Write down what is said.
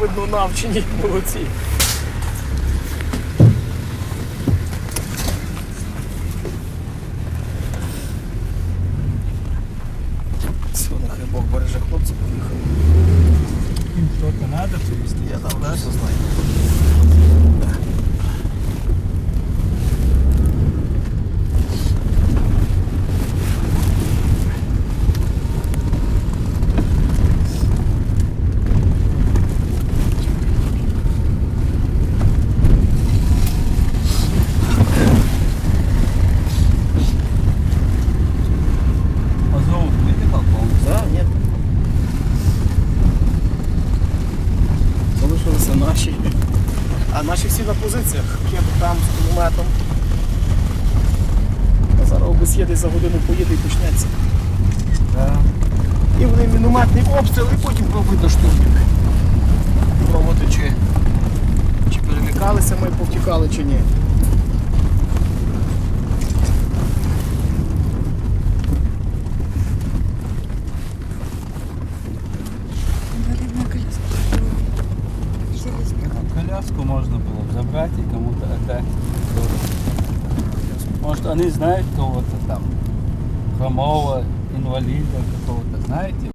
видно навчені, молодці. Все, нехай Бог береже хлопців, поїхали. Им что-то надо привезти. Я там да, все знаю. Наші. А наші всі на позиціях. Кеп там з кулеметом. А зараз обес'є десь за годину поїде і почнеться. Да. І вони мінометний обстріл, і потім пробують штурмів. Пробувати, чи, чи перемикалися ми, повтікали, чи ні. Коляску можно было бы забрать и кому-то отдать. Может, они знают кого-то там, хромого, инвалида какого-то, знаете?